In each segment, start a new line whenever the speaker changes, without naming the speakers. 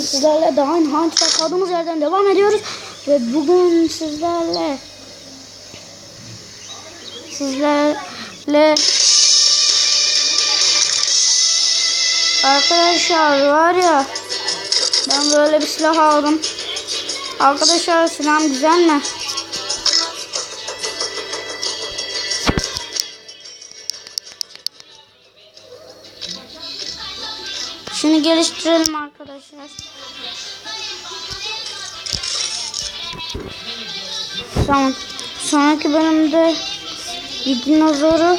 Sizlerle daha aynı Hunt'ta kaldığımız yerden devam ediyoruz. Ve bugün sizlerle sizlerle arkadaşlar var ya ben böyle bir silah aldım. Arkadaşlar silahım güzel mi? Şunu geliştirelim arkadaşlar. Tamam. Sonraki bölümde bir dinozoru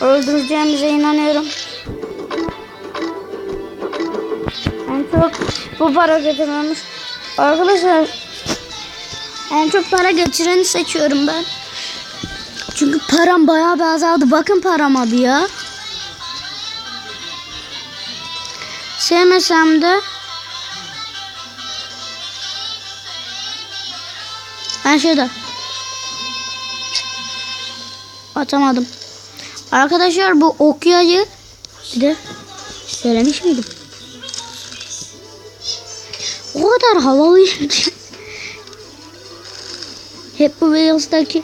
öldüreceğimize inanıyorum. En çok bu para getirmemiş. Arkadaşlar en çok para getireni seçiyorum ben. Çünkü param bayağı bir azaldı. Bakın parama bir ya. Sevmesem de ben şurada atamadım. Arkadaşlar bu okyayı bir de söylemiş miydim? O kadar havalıyım ki. Hep bu Wheels'daki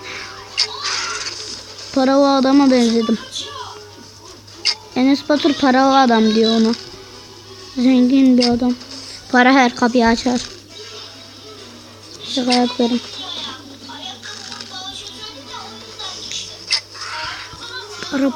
paralı adama benzedim. Enes Batur paralı adam diyor onu. Zengin bir adam. Para her kapıyı açar. Şaka yapıyorum. Para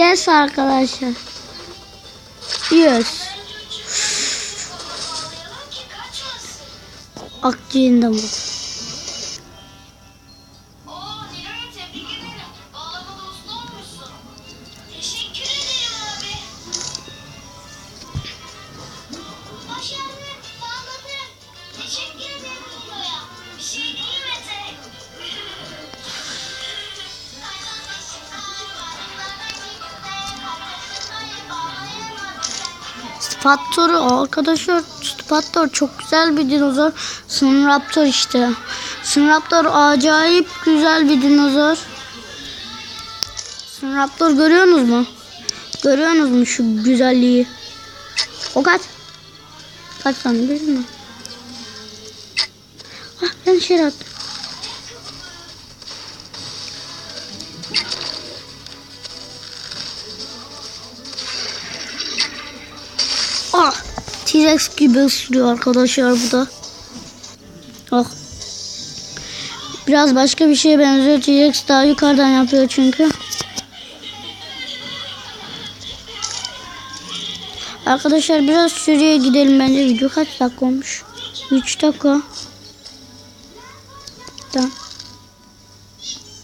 Yes arkadaşlar. Yes. Akciğinde bu. Spattor arkadaşlar Spattor çok güzel bir dinozor. Snaptor işte. Snaptor acayip güzel bir dinozor. Snaptor görüyorsunuz mu? Görüyorsunuz mu şu güzelliği? O kaç? Kaç sanırım mi? Ah ben şey attım. T-Rex gibi ısırıyor arkadaşlar bu da. Oh. Biraz başka bir şeye benziyor. T-Rex daha yukarıdan yapıyor çünkü. Arkadaşlar biraz şuraya gidelim bence. Video kaç dakika olmuş? 3 dakika. Tamam.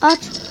At.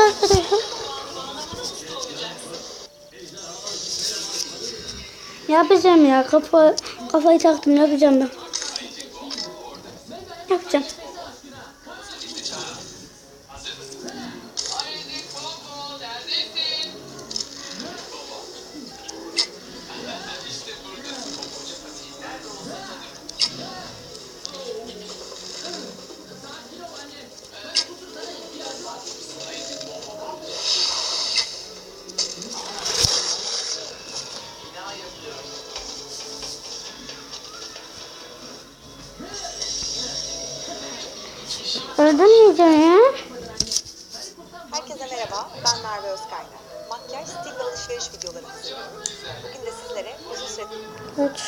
Arkadaşlar. Yapacağım ya kafa kafayı taktım yapacağım ben. Yapacağım. Öldürmeyeceğim ya.
Herkese merhaba, ben Merve Özkaynar. Makyaj, stil ve alışveriş videoları hazırlıyorum. Bugün de sizlere uzun süre
Kaç.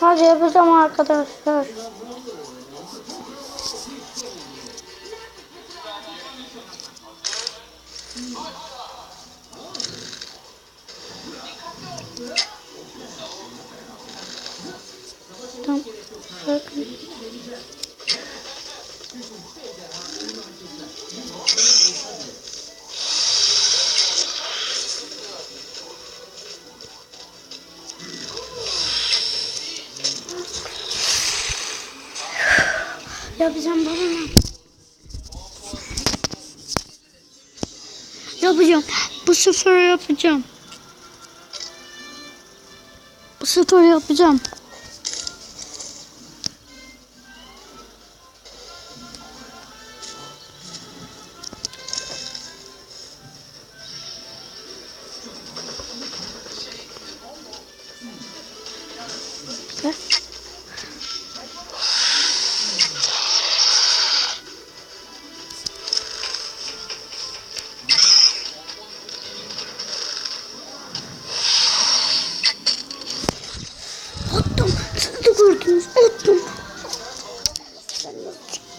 Hadi yapacağım arkadaşlar. Tamam. Bakın. Yapacağım bana. Yapacağım. Bu sefer yapacağım. Bu sefer yapacağım.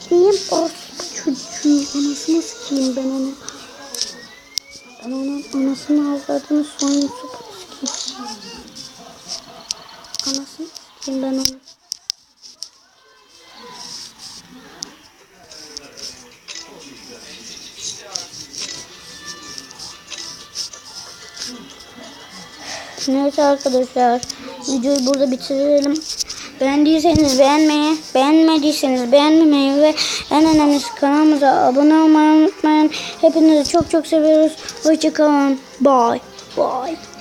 Sikeyim. Of. Çocuğun anasını sikeyim ben onu. Ben onun anasını avradını soyunu sikeyim. Anasını sikeyim ben onu. Neyse arkadaşlar videoyu burada bitirelim. Beğendiyseniz beğenmeyi, beğenmediyseniz beğenmemeyi ve en önemlisi kanalımıza abone olmayı unutmayın. Hepinizi çok çok seviyoruz. Hoşçakalın. Bye. Bye.